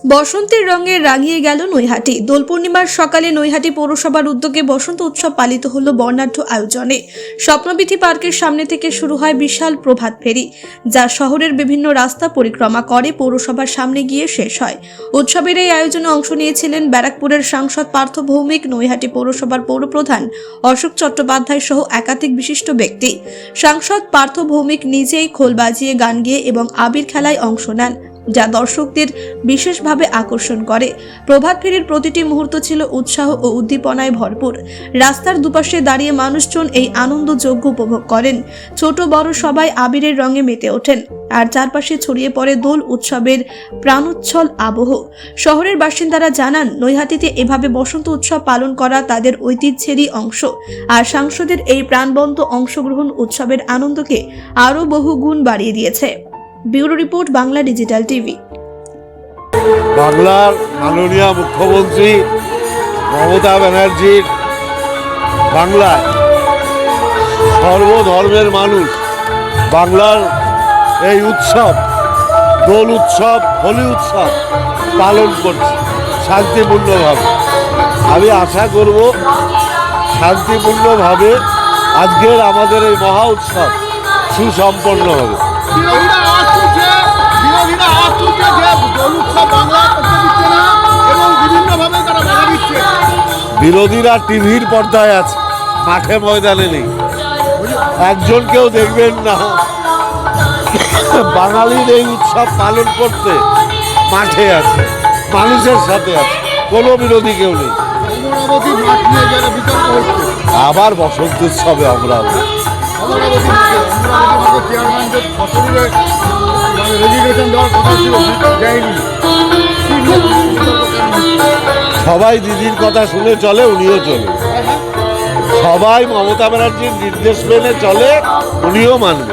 বসন্তের রঙে রাঙিয়ে গেল নৈহাটি। দোল পূর্ণিমার সকালে নৈহাটি পৌরসভার উদ্যোগে বসন্ত উৎসব পালিত হল বর্ণাঢ্য আয়োজনে। স্বপ্নবিথি পার্কের সামনে থেকে শুরু হয় বিশাল প্রভাত ফেরি, যা শহরের বিভিন্ন রাস্তা পরিক্রমা করে, পৌরসভার সামনে গিয়ে শেষ হয়। উৎসবের এই আয়োজনে অংশ নিয়েছিলেন ব্যারাকপুরের সাংসদ পার্থ ভৌমিক, নৈহাটি পৌরসভার পৌরপ্রধান অশোক চট্টোপাধ্যায় সহ একাধিক বিশিষ্ট ব্যক্তি। সাংসদ পার্থ ভৌমিক নিজেই খোল বাজিয়ে গান গেয়ে এবং আবির খেলায় অংশ নেন। যা দর্শকদের বিশেষভাবে আকর্ষণ করে। প্রভাত ফেরির প্রতিটি মুহূর্ত ছিল উৎসাহ ও উদ্দীপনায় ভরপুর। রাস্তার দুপাশে দাঁড়িয়ে মানুষজন এই আনন্দযোগ্য উপভোগ করেন। ছোট বড় সবাই আবিরের রঙে মেতে ওঠেন। আর চারপাশে ছড়িয়ে পড়ে দোল উৎসবের প্রাণোচ্ছল আবহ। শহরের বাসিন্দারা জানান, নৈহাটিতে এভাবে বসন্ত উৎসব পালন করা তাদের ঐতিহ্যেরই অংশ। আর সাংসদের এই প্রাণবন্ত অংশগ্রহণ উৎসবের আনন্দকে আরও বহু গুণ বাড়িয়ে দিয়েছে। Bureau report Bangla digital TV. বাংলার মাননীয় মুখ্যমন্ত্রী মমতা ব্যানার্জির বাংলায় সর্বধর্মের মানুষ, বাংলার এই উৎসব, দোল উৎসব, হোলি উৎসব পালন করছে শান্তিপূর্ণভাবে। আমি আশা করব শান্তিপূর্ণভাবে আজকের আমাদের এই মহা উৎসব সুসম্পন্ন হবে। বিরোধীরা টিভির পর্দায় আছে। মাঠে ময়দানে নেই। একজন কেউ দেখবেন না। বাঙালির এই উৎসব পালন করতে মাঠে আছে, মানুষের সাথে আছে। কোনো বিরোধী কেউ নেই। আবার বসন্ত উৎসবে আমরা অমরাবতী মাঠে অমরাবতী মাঠে চেয়ারম্যান যে ফসলের মানে দেওয়ার কথা ছিল সবাই দিদির কথা শুনে চলে, উনিও চলে। সবাই মমতা ব্যানার্জির নির্দেশ মেনে চলে, উনিও মানবে।